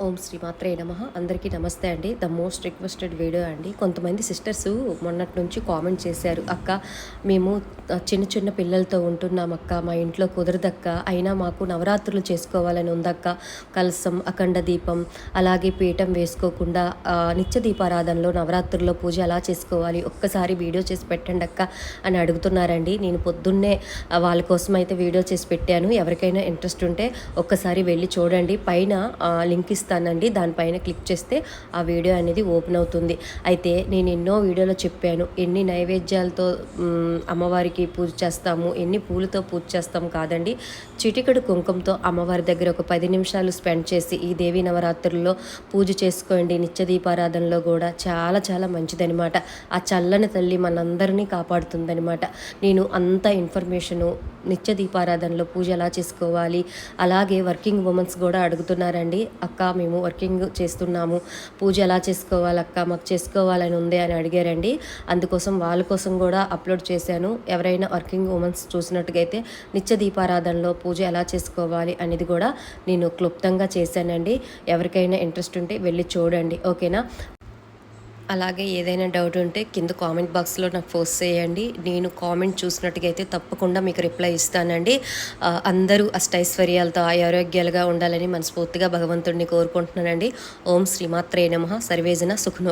ఓం శ్రీ మాత్రే నమ. అందరికీ నమస్తే అండి. ద మోస్ట్ రిక్వెస్టెడ్ వీడియో అండి. కొంతమంది సిస్టర్స్ మొన్నటి నుంచి కామెంట్ చేశారు అక్క మేము చిన్న చిన్న పిల్లలతో ఉంటున్నాం అక్క మా ఇంట్లో కుదరదక్క అయినా మాకు నవరాత్రులు చేసుకోవాలని ఉందక్క. కలసం అఖండ దీపం అలాగే పీఠం వేసుకోకుండా నిత్య దీపారాధనలో నవరాత్రుల్లో పూజ ఎలా చేసుకోవాలి? ఒక్కసారి వీడియో చేసి పెట్టండి అక్క అని అడుగుతున్నారండి. నేను పొద్దున్నే వాళ్ళ కోసం అయితే వీడియో చేసి పెట్టాను. ఎవరికైనా ఇంట్రెస్ట్ ఉంటే ఒక్కసారి వెళ్ళి చూడండి. పైన లింక్ ఇస్తానండి దానిపైన క్లిక్ చేస్తే ఆ వీడియో అనేది ఓపెన్ అవుతుంది. అయితే నేను ఎన్నో వీడియోలో చెప్పాను. ఎన్ని నైవేద్యాలతో అమ్మవారికి పూజ చేస్తాము ఎన్ని పూలతో పూజ చేస్తాం కాదండి. చిటికడు కుంకుమతో అమ్మవారి దగ్గర ఒక పది నిమిషాలు స్పెండ్ చేసి ఈ దేవి నవరాత్రుల్లో పూజ చేసుకోండి. నిత్య దీపారాధనలో కూడా చాలా చాలా మంచిదనమాట ఆ చల్లని తల్లి మనందరినీ కాపాడుతుందనమాట నేను అంత ఇన్ఫర్మేషను నిత్య దీపారాధనలో పూజ ఎలా చేసుకోవాలి? అలాగే వర్కింగ్ ఉమెన్స్ కూడా అడుగుతున్నారండి. అక్క మేము వర్కింగ్ చేస్తున్నాము. పూజ ఎలా చేసుకోవాలక్క మాకు చేసుకోవాలని ఉంది అని అడిగారండి. అందుకోసం వాళ్ళ కోసం కూడా అప్లోడ్ చేశాను. ఎవరైనా వర్కింగ్ ఉమెన్స్ చూసినట్టుగైతే నిత్య దీపారాధనలో పూజ ఎలా చేసుకోవాలి అనేది కూడా నేను క్లుప్తంగా చేశానండి. ఎవరికైనా ఇంట్రెస్ట్ ఉంటే వెళ్ళి చూడండి. ఓకేనా? అలాగే ఏదైనా డౌట్ ఉంటే కింద కామెంట్ బాక్స్లో నాకు పోస్ట్ చేయండి. నేను కామెంట్ చూసినట్టుగా అయితే తప్పకుండా మీకు రిప్లై ఇస్తానండి. అందరూ అష్టైశ్వర్యాలతో ఆరోగ్యాలుగా ఉండాలని మనస్ఫూర్తిగా భగవంతుడిని కోరుకుంటున్నానండి. ఓం శ్రీమాత్రే నమ. సర్వేజన సుఖనో